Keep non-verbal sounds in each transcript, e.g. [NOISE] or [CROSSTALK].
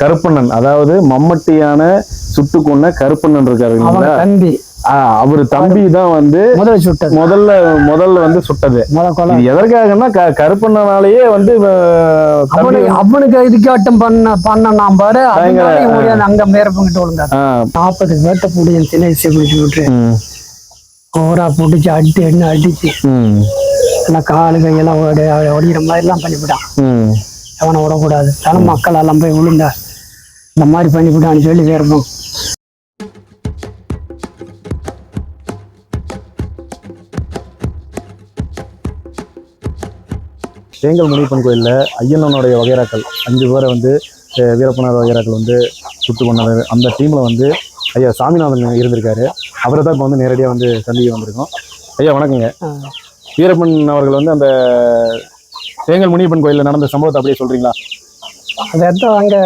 கருப்பண்ணன் அதாவது மம்மட்டியான சுட்டு கொன்ன கருப்பண்ணன் இருக்காரு இல்லைங்களா? தம்பி. அவரு தம்பி தான் வந்து முதல் சுட்டது. முதல்ல முதல்ல வந்து சுட்டது. எதற்காகன்னா கருப்பண்ணனாலேயே வந்து அவனுக்கு இதுக்காட்டம் பண்ண பண்ண நான் பாரு அங்க மேற்பங்கிட்டு விழுந்தாரு. ஆஹ், நாற்பது பேர்த்த சின்ன வயசு பிடிச்சி விட்டு ஓரா பிடிச்சி அடி என்ன அடிச்சு. எல்லாம் காலு கையெல்லாம் ஓடி ஒடிக்கிற மாதிரி எல்லாம் பண்ணிவிட்டான். ம். அவனை விடக்கூடாது. தன மக்கள் எல்லாம் போய் விழுந்தா இந்த மாதிரி பண்ணிவிட்டான்னு சொல்லி வேறுப்போம் தேங்கல் முனியப்பன் கோயில்ல ஐயனனுடைய வகைராக்கள் அஞ்சு பேரை வந்து வீரப்பனார் வகைராக்கள் வந்து சுட்டு கொண்டாரு அந்த டீம்ல வந்து ஐயா சாமிநாதன் இருந்திருக்காரு. அவரை தான் இப்போ வந்து நேரடியாக வந்து சந்திக்க வந்திருக்கோம். ஐயா வணக்கங்க. வீரப்பன் அவர்கள் வந்து அந்த தேங்கல் முனியப்பன் கோயில்ல நடந்த சம்பவத்தை அப்படியே சொல்றீங்களா? அதான் அங்க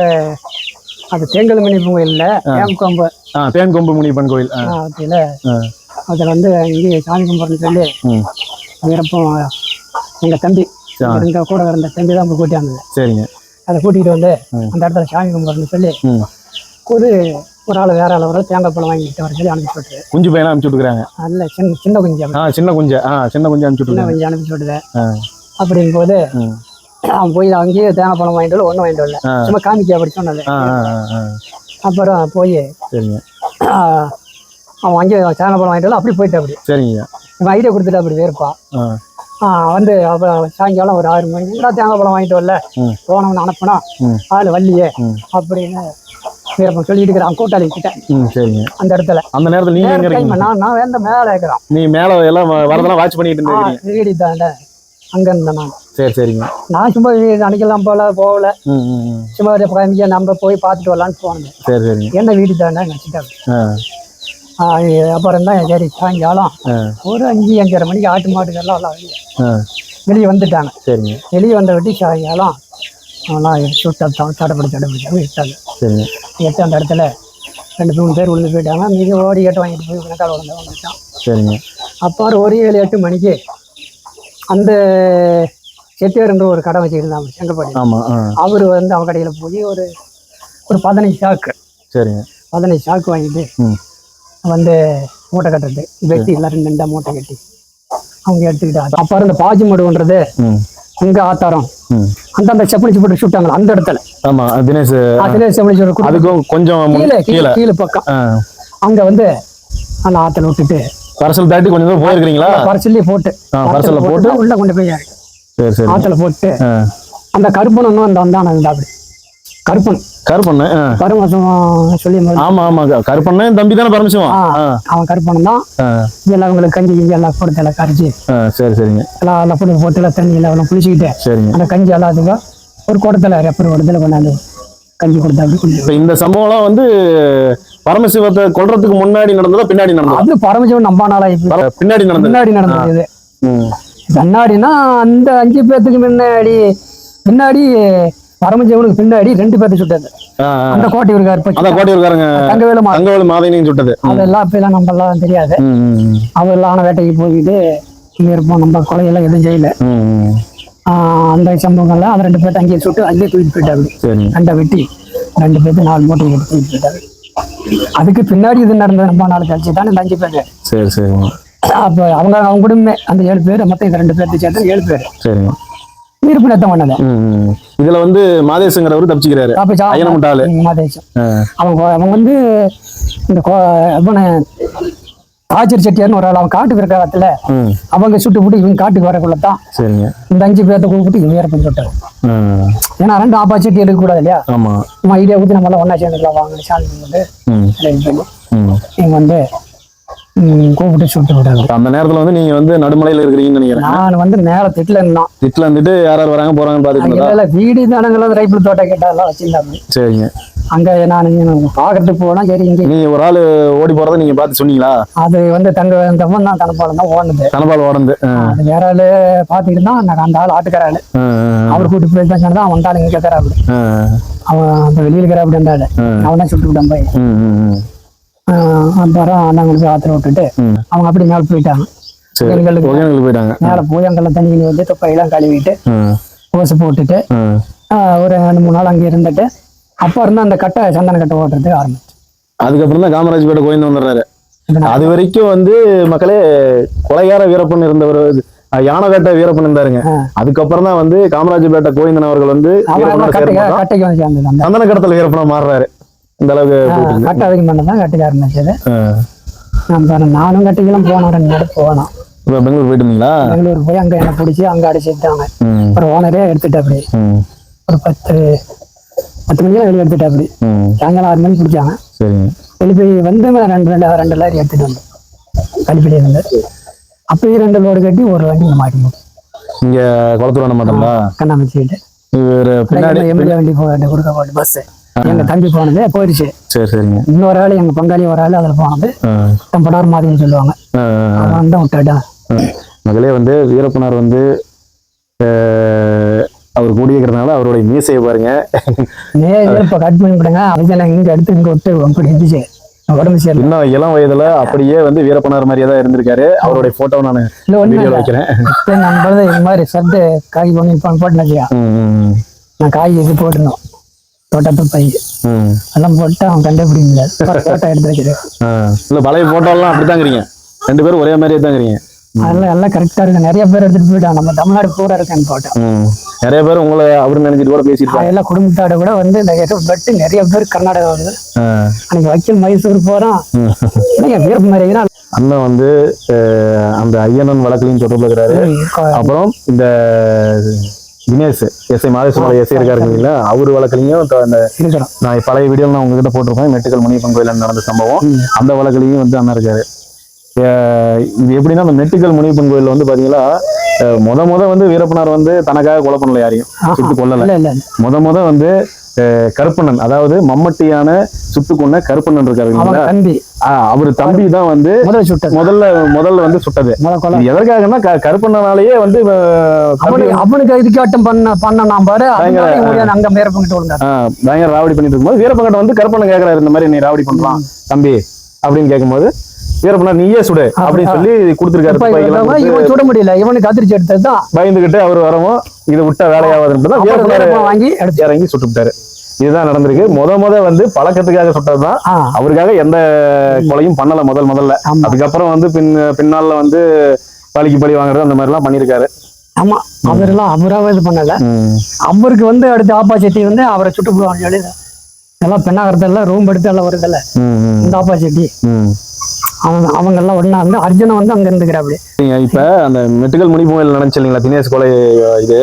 அது தேங்கல் மணி கோயில்ல ஏம்கொம்பு ஆ தேன்கொம்பு முனியப்பன் கோயில். அதுல. அதுல வந்து இங்கே சாமி கும்பிட்றன்னு சொல்லி ம். வீரப்பம் எங்க தம்பி ஆ. எங்க கூட இருந்த தம்பி தான் போய் கூட்டியாங்க சரிங்க. அதை கூட்டிகிட்டு வந்து. அந்த இடத்துல சாமி கும்பிட்றன்னு சொல்லி ம். ஒரு ஆள் வேற ஆள் வர தேங்காய் பழம் வாங்கிட்டு வர சொல்லி அனுப்பிச்சு விட்டுரு. குஞ்சு பையனா அனுப்பிச்சு விட்டுக்கிறாங்க அதில் சின்ன சின்ன குஞ்சு ஆ சின்ன குஞ்சு. ஆ சின்ன குஞ்சு அனுப்பிச்சு விட்டுருக்காங்க. குஞ்சு அனுப்பிச்சு ஆ. அப்படிங்கும்போது அவன் போய் அங்கேயே தேங்காய் பழம் வாங்கிட்டு வரல ஒன்றும் வாங்கிட்டு வரல. சும்மா காமிக்க அப்படி சொன்னது அப்புறம் போய் சரிங்க. அவன் அங்கேயே தேங்காய் பழம் வாங்கிட்டு வரல அப்படி போயிட்டு அப்படி. சரிங்க. இவன் ஐடியா கொடுத்துட்டு அப்படி வேறுப்பா ஆ. ஆ, வந்து அப்புறம் சாயங்காலம் ஒரு ஆறு மணி என்னடா தேங்காய் பழம் வாங்கிட்டு வரல? ம். போனவன் அனுப்புனா. ஆள் வள்ளியே. அப்படின்னு வீரப்பன் சொல்லிட்டு இருக்கிறான் கூட்டாளி கிட்ட. சரிங்க. அந்த இடத்துல. அந்த நேரத்தில் நீங்க இருக்கீங்க? நான் நான் வேந்த மேலே இருக்கிறான். நீ மேல எல்லாம் வரதெல்லாம் வாட்ச் பண்ணிட்டு இருந்தீங்க வீடி தாண்ட அங்க இருந்தேன். நான் சரி சரிங்க. நான் சும்மா அன்னைக்கெல்லாம் போல போகல. சும்மா ஒரு காமிக்க நம்ம போய் பார்த்துட்டு வரலான்னு போனேன். சரி சரிங்க. என்ன வீடு தாண்டா நினச்சிட்டாங்க அப்புறம் தான் சரி சாயங்காலம். ஒரு அஞ்சு அஞ்சரை மணிக்கு ஆட்டு மாட்டுக்கெல்லாம் எல்லாம் வெளியே. வந்துட்டாங்க. சரிங்க. வெளியே வந்த விட்டு சாயங்காலம் அவெல்லாம் சுட்டான் தடப்படி தடப்படி விட்டாங்க. சரிங்க. எட்டு அந்த இடத்துல ரெண்டு மூணு பேர் விழுந்து போயிட்டாங்க. மீதி ஓடி எட்டு வாங்கிட்டு போய் கணக்கால் விழுந்து வந்துட்டான். சரிங்க. அப்போ ஒரு ஏழு எட்டு மணிக்கு அந்த செட்டியார்ன்ற ஒரு கடை வச்சுருந்தான் செங்கப்பாடி ஆமா ஆ. அவர் வந்து அவன் கடையில் போய் ஒரு ஒரு பதினஞ்சு சாக்கு. சரிங்க. பதினஞ்சு சாக்கு வாங்கிட்டு வந்து மூட்டை கட்டுறது. வெட்டி எல்லாம் ரெண்டு மூட்டை கட்டி அவங்க எடுத்துக்கிட்டாங்க. அப்போ இருந்த பாஜி மடுன்றது ம். இங்க ஆத்தாரம். அந்த அந்த செப்பனிச்சு போட்டு சுட்டாங்க அந்த இடத்துல. ஆமா தினேஷ் அதுல செப்பனிச்சு போட்டு அதுக்கும் கொஞ்சம் கீழே கீழே பக்கம். அங்க வந்து அந்த ஆத்துல விட்டுட்டு பரசல் தாட்டி கொஞ்சம் தூரம் போயிருக்கிறீங்களா? பரிசல்லே போட்டு. பரிசல்ல போட்டு? உள்ள கொண்டு போய் சரி சரி. ஆத்துல போட்டு அந்த கருப்பனும் அந்த வந்தான் அந்த அப்படி. கருப்பன் கருப்பண்ண ஆ. பரமசம் சொல்லி. ஆமா ஆமா. கருப்பண்ணன் தம்பி தானே பரமசிவம்? அவன் கருப்பனும் தான். எல்லாம் அவங்களுக்கு கஞ்சி கிஞ்சி எல்லாம் கொடுத்து எல்லாம் கரைச்சி சரி சரிங்க. எல்லாம் எல்லாம் போட்டு போட்டு எல்லாம் தண்ணியில் எல்லாம் குளிச்சுக்கிட்டு சரிங்க. அந்த கஞ்சி எல்லாத்துக்கும் ஒரு குடத்துல ரெப்பர் குடத்துல கொண்டாந்து கஞ்சி கொடுத்தா அப்படி குடிச்சு இப்ப இந்த சம்பவம்லாம் வந்து பரமசிவத்தை கொல்றதுக்கு முன்னாடி நடந்ததா பின்னாடி நடந்ததா? அது பரமசிவன் நம்ப நாளா இப்ப பர- பின்னாடி நடந்தது. முன்னாடி நடந்தது. முன்னாடினா அந்த அஞ்சு பேர்த்துக்கு முன்னாடி பின்னாடி பரமசிவனுக்கு பின்னாடி ரெண்டு பேர்த்து சுட்டது. அந்த கோட்டை இருக்காரு அந்த கோட்டையூர்காரங்க தங்கவேலு மா தங்கவேலு மாதைனையும் சுட்டது. அதெல்லாம் இப்பெல்லாம் நம்ம எல்லாம் தெரியாது அவெல்லாம் ஆன வேட்டைக்கு போயிட்டு இருப்போம். நம்ம கொலையெல்லாம் எதுவும் செய்யல. அந்த சம்பவங்கள்லாம் அந்த ரெண்டு பேர்த்து அங்கேயே சுட்டு அங்கேயே தூக்கிட்டு போயிட்டாரு ரெண்டை வெட்டி ரெண்டு பேர்த்து நாலு மூட்டை எடுத்து தூக்கிட்டு போயிட்டாரு அதுக்கு பின்னாடி இது நடந்தது ரொம்ப நாள் கழிச்சு தான் அஞ்சு பேர். சரி சரிங்க அப்போ அவங்க அவங்க குடும்பமே அந்த ஏழு பேர் மொத்தம் இந்த ரெண்டு பேர்த்து சேர்த்து ஏழு பேர். சரிங்க நீர்ப்பு நத்தம் ம். இதுல வந்து மாதேசங்கிறவரு தப்பிச்சுக்கிறாரு. மாதேசம். அவங்க அவங்க வந்து இந்த காய்ச்சல் செட்டியார்னு ஒரு ஆள் அவன் காட்டுக்கு இருக்க காலத்துல ம். அவங்க சுட்டு போட்டு இவங்க காட்டுக்கு வரக்குள்ள தான் சரிங்க. இந்த அஞ்சு பேர்த்த கூப்பிட்டு இவங்க ஏற்பட்டு சொல்லிட்டாரு ஏன்னா ரெண்டு ஆப்பா செட்டி எடுக்கக்கூடாது இல்லையா? ஆமா. நம்ம ஐடியா ஊற்றி நம்ம எல்லாம் ஒன்றா சேர்ந்துக்கலாம். வாங்க சாமி வந்து இவங்க வந்து கூப்பிட்டு சுட்டு விட்டாங்க அந்த நேரத்துல வந்து நீங்க வந்து நடுமலையில இருக்கிறீங்கன்னு நினைக்கிறேன். நான் வந்து நேர திட்டில் இருந்தான் திட்டுல இருந்துட்டு யார் யார் வராங்க போறாங்கன்னு பாத்துட்டு வீடு தானங்களும் ரைப்பிள் தோட்டம் கேட்டாலாம் வச்சிருந்தாங்க. சரிங்க. அங்கே நான் பார்க்கறதுக்கு போனா சரி இங்கே நீங்க ஒரு ஆளு ஓடி போறதை நீங்க பார்த்து சொன்னீங்களா? அது வந்து தங்க தம்மன் தான் தனப்பாலம் தான் ஓடுனது. தனபால் ஓடந்து ஆ, அது வேற ஆளு பார்த்துக்கிட்டு தான் நான் அந்த ஆள் ஆட்டுக்கார ஆளு. அவர் கூட்டு போய் தான் சொன்னதான் அவன் தான் இங்கே அப்படி ஆ, அவன் அந்த வெளியில் இருக்கிற அப்படி இருந்தாள். அவன் தான் சுட்டு விட்டான் போய். அப்புறம் நாங்கள் போய் ஆத்திர விட்டுட்டு. அவங்க அப்படி மேலே போயிட்டாங்க. ஒகேனக்கல் போயிட்டாங்க. மேலே போய் அங்கெல்லாம் தண்ணி வந்து தொப்பையெல்லாம் கழுவிட்டு ஓசை போட்டுட்டு ஒரு ரெண்டு மூணு நாள் அங்கே இருந்துட்டு அப்போ இருந்து அந்த கட்டை சந்தன கட்டை ஓட்டுறதுக்கு ஆரம்பிச்சு. அதுக்கப்புறம் தான் காமராஜ்பேட்டை கோவிந்தன் வந்துடுறாரு இப்ப நான் அது வரைக்கும் வந்து மக்களே கொலையார வீரப்பன் இருந்தவர் யானவேட்ட வீரப்பன் இருந்தாருங்க. அதுக்கப்புறம் தான் வந்து காமராஜபேட்டை கோவிந்தன் அவர்கள் வந்து சந்தன கடத்தல் வீரப்பனா மாறுறாரு. இந்த அளவுக்கு. கட்டை அதுக்கு பண்ண தான் கட்டைக்கு ஆரம்பிச்சது. நானும் கட்டைக்கெல்லாம் போனோம் ரெண்டு போனோம் இப்ப பெங்களூர் போயிட்டு இருந்தீங்களா பெங்களூர் போய் அங்கே என்ன பிடிச்சி அங்கே அடிச்சுட்டாங்க. அப்புறம் ஓனரே எடுத்துட்டு அப்படி ஒரு பத்து பத்து மணிக்கெல்லாம் வெளியே எடுத்துட்டு அப்படி. சாயங்காலம் ஆறு மணிக்கு பிடிச்சாங்க சரிங்க. வெளியே வந்து ரெண்டு ரெண்டு ரெண்டு லாரி எடுத்துட்டு வந்தோம் கழிப்படி இருந்து. அப்பயும் ரெண்டு லோடு கட்டி ஒரு வண்டி மாட்டினோம். இங்க குளத்தூர் வர மாட்டோங்களா கண்ணாமூச்சிக்கிட்டு இவர் பின்னாடி எம்எல்ஏ வண்டி போட்டு கொடுக்க போட்டு பஸ் எங்க தம்பி போனது போயிடுச்சு. சரி சரிங்க. இன்னொரு ஆள் எங்க பங்காளி ஒரு ஆள் அதில் போனது. ஆ, டம்படார் மாதிரின்னு சொல்லுவாங்க. ஆ, ஆ. அவன் தான் விட்டாட்டான் ஆ. மகளே வந்து வீரப்பனார் வந்து அவர் கூடியிருக்கிறதுனால அவருடைய மீசையை பாருங்க. இப்போ கட் பண்ணி விடுங்க அதுல இங்க எடுத்து இங்க விட்டு அப்படி இருந்துச்சு உடம்பு சரியில்லை. இன்னும் இளம் வயதுல அப்படியே வந்து வீரப்பனார் மாதிரியே தான் இருந்திருக்காரு. அவருடைய போட்டோ நான் வீடியோல வைக்கிறேன். பழுது இது மாதிரி சட்டு காய் பண்ணி ம், நான் காய் இது போட்டுருந்தோம். தோட்டத்து பை. ம். அதெல்லாம் போட்டு அவன் கண்டுபிடிக்க முடியாது [LAUGHS] ஃபோட்டோ எடுத்து ஆ. இல்ல பழைய போட்டோலாம் அப்படித்தாங்கிறீங்க. ரெண்டு பேரும் ஒரே மாதிரியே தாங்கிறீங்க. அதெல்லாம் எல்லாம் கரெக்டாக இருக்கு. நிறைய பேர் எடுத்துட்டு போயிட்டான் நம்ம தமிழ்நாடு பூரா இருக்கேன் போட்டோ. ம். நிறைய பேர் உங்களை அவரு நினைச்சிட்டு கூட பேசியிருப்பாங்க. எல்லாம் குடும்பத்தோட கூட வந்து இந்த வெட்டு நிறைய பேர் கர்நாடகா வருது. அன்னைக்கு வக்கீல் மைசூர் போறோம். ம். இல்லைங்க வீரப்பு மாதிரினா அண்ணன் வந்து அந்த ஐயனன் வழக்குலையும் தொடர்பு இருக்கிறாரு அப்புறம் இந்த தினேஷ் எஸ்ஐ மாதேஸ்வரோட எஸ்ஐ இருக்காரு இல்லைங்களா? அவர் வழக்குலையும் அந்த நான் பழைய வீடியோல நான் உங்ககிட்ட போட்டிருப்பேன் மெட்டுக்கல் முனியப்பன் கோயில நடந்த சம்பவம். அந்த வழக்குலையும் வந்து அண்ணன் இருக்காரு. இது எப்படின்னா அந்த மெட்டுக்கல் முனியப்பன் கோயில்ல வந்து பாத்தீங்கன்னா முத முத வந்து வீரப்பனார் வந்து தனக்காக கொலை பண்ணல யாரையும். சுட்டு கொல்லல. முத முத வந்து கருப்பண்ணன் அதாவது மம்மட்டியான சுட்டு கொன்ன கருப்பண்ணன் இருக்காரு அவர் தம்பி தான் வந்து முதல்ல முதல்ல வந்து சுட்டது. எதற்காகன்னா கருப்பண்ணனாலேயே வந்து அவனுக்கு இதுக்காட்டம் பண்ண பண்ண நான் பாரு. அங்க ஆஹ் பயங்கர ராவடி பண்ணிட்டு இருக்கும்போது வீரப்பங்கட்ட வந்து கருப்பண்ணன் கேக்குறாரு இந்த மாதிரி நீ ராவடி பண்றான் தம்பி அப்படின்னு கேட்கும்போது வீரப்பண்ணா நீயே சுடு அப்படின்னு சொல்லி கொடுத்துருக்காரு இவன் சுட முடியல இவனுக்கு அதிர்ச்சி எடுத்தது தான் பயந்துகிட்டு அவர் வரவும் இது விட்ட வேலையாவதுன்ட்டு தான் வாங்கி எடுத்து இறங்கி சுட்டுவிட்டாரு இதுதான் நடந்திருக்கு. முத முத வந்து பழக்கத்துக்காக சுட்டதுதான். அவருக்காக எந்த கொலையும் பண்ணல முதல் முதல்ல. அதுக்கப்புறம் வந்து பின் பின்னால வந்து பழிக்கு பழி வாங்குறது அந்த மாதிரி எல்லாம் பண்ணிருக்காரு ஆமா. அவரெல்லாம் அவராக இது பண்ணல. அவருக்கு வந்து அடுத்த ஆப்போசிட்டி வந்து அவரை சுட்டு போடுவாங்க. எல்லாம் பெண்ணாகிறதெல்லாம் ரூம் எடுத்து எல்லாம் வருதில்ல. இந்த ஆப்போசிட்டி அவங்க அவங்க எல்லாம் ஒண்ணா வந்து அர்ஜுனன் வந்து அங்க இருந்துக்கிறாப்படி இப்ப அந்த மெட்டுக்கல் முனிப்போயில் நடந்துச்சு இல்லைங்களா தினேஷ் கொலை இது.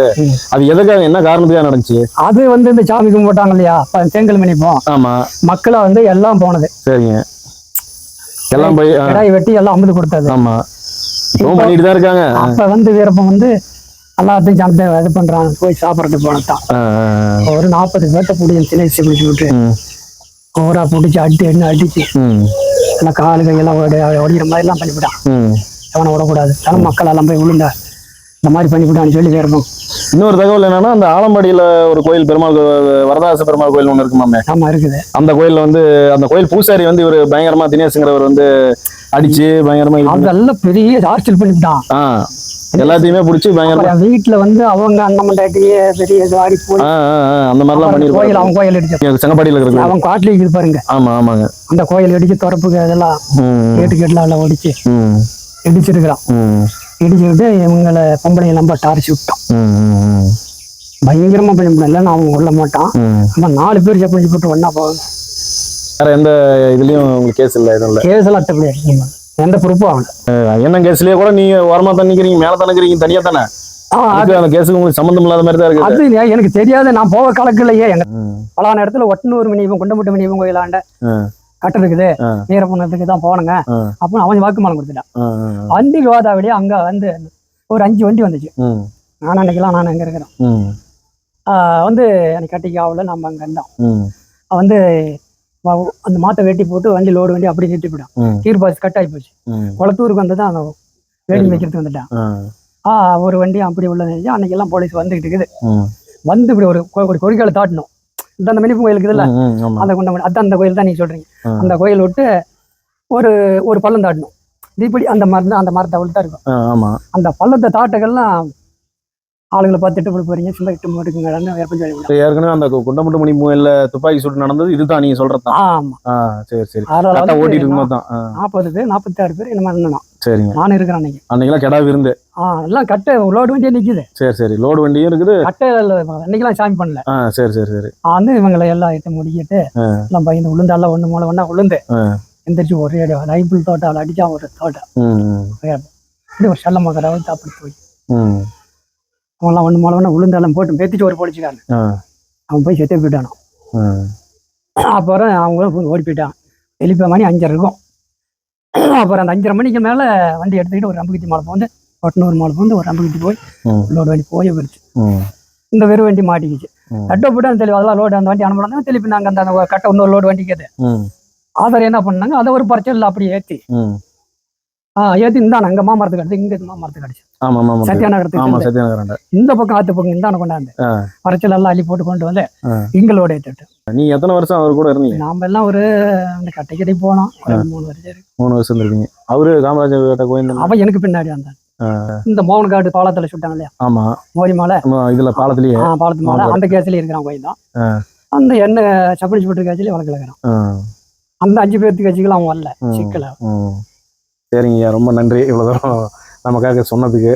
அது எதுக்காக என்ன காரணத்துக்காக நடந்துச்சு? அது வந்து இந்த சாமி கும்பிட்டாங்க இல்லையா? செங்கல் மணிப்போம் ஆமா. மக்களை வந்து எல்லாம் போனது. சரிங்க. எல்லாம் போய் வெட்டி எல்லாம் அமுது கொடுத்தது. ஆமா. பண்ணிட்டு தான் இருக்காங்க. அப்ப வந்து வீரப்பன் வந்து எல்லாத்தையும் சந்தை இது பண்றாங்க. போய் சாப்பிட்றதுக்கு போனதான் ஒரு நாற்பது பேர்த்த பிடிச்சி சிலைசி பிடிச்சி விட்டு. ஓரா பிடிச்சி அடி என்ன அடிச்சு. எல்லாம் காலு கையெல்லாம் மாதிரி எல்லாம் பண்ணிவிட்டான் ம். அவனை விடக்கூடாது. தன மக்கள் எல்லாம் போய் விழுந்தா இந்த மாதிரி பண்ணிவிட்டான்னு சொல்லி வீரப்பன் இன்னொரு தகவல் என்னன்னா அந்த ஆலம்பாடியில ஒரு கோயில் பெருமாள் வரதராச பெருமாள் கோயில் ஒண்ணு இருக்குமாமே? ஆமா இருக்குது. அந்த கோயில்ல வந்து அந்த கோயில் பூசாரி வந்து இவர் பயங்கரமா தினேஷ்ங்கிறவர் வந்து அடிச்சு பயங்கரமா அதெல்லாம் பெரிய டார்ச்சல் பண்ணிவிட்டான். ஆ. எல்லாத்தையுமே பிடிச்சி பயங்கரமா வீட்டுல வந்து அவங்க அண்ணன் மண்டாட்டியே பெரிய வாடி போய் அந்த மாதிரிலாம் கோயில் பண்ணிருப்பாங்க. அவன் கோயில் அடிச்சு செங்கப்பாடியில கோயில். அவன் காட்டுல இருக்குது பாருங்க. ஆமா ஆமாங்க. அந்த கோயில் இடிச்சு திறப்புக்கு அதெல்லாம் கேட்டு கேட்டுலாம் எல்லாம் ஒடிச்சு இடிச்சிருக்கிறான். இடிச்சுக்கிட்டு இவங்களை பொம்பளை நம்ம டார்ச்சி விட்டோம் பயங்கரமா பண்ணி இல்லைன்னா அவன் கொல்ல மாட்டான். ம். நம்ம நாலு பேர் செப்பனிச்சு போட்டு ஒன்னா போகணும் வேற எந்த இதுலயும் உங்களுக்கு கேஸ் இல்ல எதுவும் இல்ல? கேஸ் எல்லாம் அட்டப்படி எந்த பொறுப்பும் ஆகல என்ன கேஸ்லயே கூட நீங்க ஓரமா தான் நிக்கிறீங்க மேல தான்? நிக்கிறீங்க தனியா தானே அந்த கேஸுக்கு உங்களுக்கு சம்மந்தம் இல்லாத மாதிரி தான் அது இல்லையா, எனக்கு தெரியாது நான் போக கலக்கலையே எங்க ம், பலான இடத்துல ஒட்டனூர் மணியவன் குண்டமுட்டு மணியவன் கோயிலாண்ட கட்டம் இருக்குது ஆ. வீரப்பண்ணத்துக்கு தான் போனங்க ஆ, அப்போ அவன் வாக்குமூலம் கொடுத்துட்டான். வண்டி கோதாவளி அங்க வந்து ஒரு அஞ்சு வண்டி வந்துச்சு. நான் அன்னைக்கெல்லாம் நான் அங்க இருக்கிறேன் வந்து எனக்கு கட்டிக்காவில் நம்ம அங்க இருந்தோம். அவன் வந்து அந்த மாட்டை வெட்டி போட்டு வண்டி லோடு வண்டி அப்படி நிறுத்தி போயிட்டான் ம், கீர் பாஸ் கட் ஆகி போச்சு. குளத்தூருக்கு வந்து தான் அந்த வேடி வைக்கிறதுக்கு வந்துட்டான். ஆ, ஒரு வண்டி அப்படி உள்ள நினைச்சு அன்னைக்கு எல்லாம் போலீஸ் வந்துகிட்டு இருக்குது. வந்து இப்படி ஒரு ஒரு கொடிக்கால தாட்டணும். இந்த அந்த மணிப்பு கோயில் இருக்குதுல்ல? ம், ம், ஆமா. அந்த குண்டம் அதான் அந்த கோயில் தான் நீங்க சொல்றீங்க. அந்த கோயில் விட்டு ஒரு ஒரு பள்ளம் தாட்டணும். இப்படி அந்த மரம் அந்த மரத்தை அவ்வளோ தான் இருக்கும். அந்த பள்ளத்தை தாட்டக்கெல்லாம் ஆளுங்களை பார்த்து எட்டு போறீங்க சும்மா எட்டு விடும் ஏற்கனவே அந்த குண்டமுட்டு முனையில துப்பாக்கி சூடு நடந்தது இதுதான் நீங்க சொல்றதுதான் ஆமா. சரி சரி. அதனால ஓட்டிட்டு இருக்கும்போது தான் நாற்பது பேர் நாற்பத்தாறு பேர் என்ன இருந்தோம். சரிங்க. நானும் இருக்கிறேன் அன்னைக்கு. அன்னைக்கெல்லாம் கெடா விருந்து. எல்லாம் கட்டை லோடு வண்டியே நிக்குது. சரி சரி. லோடு வண்டியும் இருக்குது. கட்டை அன்னைக்கெல்லாம் சாமி பண்ணல. சரி சரி சரி. வந்து இவங்களை எல்லாம் எட்டு முடிக்கிட்டு எல்லாம் பயந்து உளுந்தாலாம் ஒண்ணு மூளை ஒண்ணா உளுந்து. எந்திரிச்சு ஒரே ரைபிள் தோட்டம் அவளை அடிச்சா ஒரு தோட்டம் இப்படி ஒரு செல்ல மக்கள் அப்படி போய் அவங்களாம் ஒண்ணு மூளை ஒண்ணா உளுந்தெல்லாம் போட்டு பேத்திட்டு ஒரு ஆ. அவன் போய் செத்தே போயிட்டானோ. அப்புறம் அவங்க ஓடி போயிட்டான். வெளிப்ப மணி அஞ்சரை இருக்கும். அப்புறம் அந்த அஞ்சரை மணிக்கு மேல வண்டி எடுத்துக்கிட்டு ஒரு ரம்புக்குத்தி மாலை போந்து ஒட்டனூர் மாலை போந்து ஒரு ரம்புக்குத்தி போய். லோடு வண்டி போய் போயிடுச்சு. இந்த வெறும் வண்டி மாட்டிக்கிச்சு. கட்ட போட்டு அந்த தெளிவு அதெல்லாம் லோடு அந்த வண்டி அனுப்பணும் திருப்பி நாங்கள் அந்த கட்ட இன்னொரு லோடு வண்டி கேது ஆதார் என்ன பண்ணாங்க? அதை ஒரு பறிச்சல் அப்படி ஏற்றி ஏற்றி இந்த அங்கே மாமரத்துக்கு அடுத்து இங்கே மாமரத்துக்கு அடிச்சு. சத்யநகராண்ட இந்த பக்கம் ஆத்து பக்கம் இந்தான கொண்டாந்து. பறிச்சல் எல்லாம் அள்ளி போட்டு கொண்டு வந்து ஏற்றிட்டு நீ எத்தனை வருஷம் அவர் கூட இருந்தீங்க? நாம எல்லாம் ஒரு அந்த கட்டை கட்டி போனோம் மூணு வருஷம். மூணு வருஷம் இருந்திருக்கீங்க. அவரு காமராஜர் கிட்ட கோயில் அவன் எனக்கு பின்னாடி வந்தான். இந்த மோகன் காடு பாலத்துல சுட்டாங்க இல்லையா? ஆமா. மோரி மாலை. இதுல பாலத்திலேயே. பாலத்து மாலை. அந்த கேஸ்லயே இருக்கிறான் கோயில் தான். அந்த எண்ணெய் சப்படிச்சு போட்டு கேஸ்லயே இருக்கிறான். ஆ, அந்த அஞ்சு பேர்த்து கட்சிகள் அவன் வரல. சிக்கல. சரிங்கய்யா ரொம்ப நன்றி. இவ்வளவு தூரம் நமக்காக சொன்னதுக்கு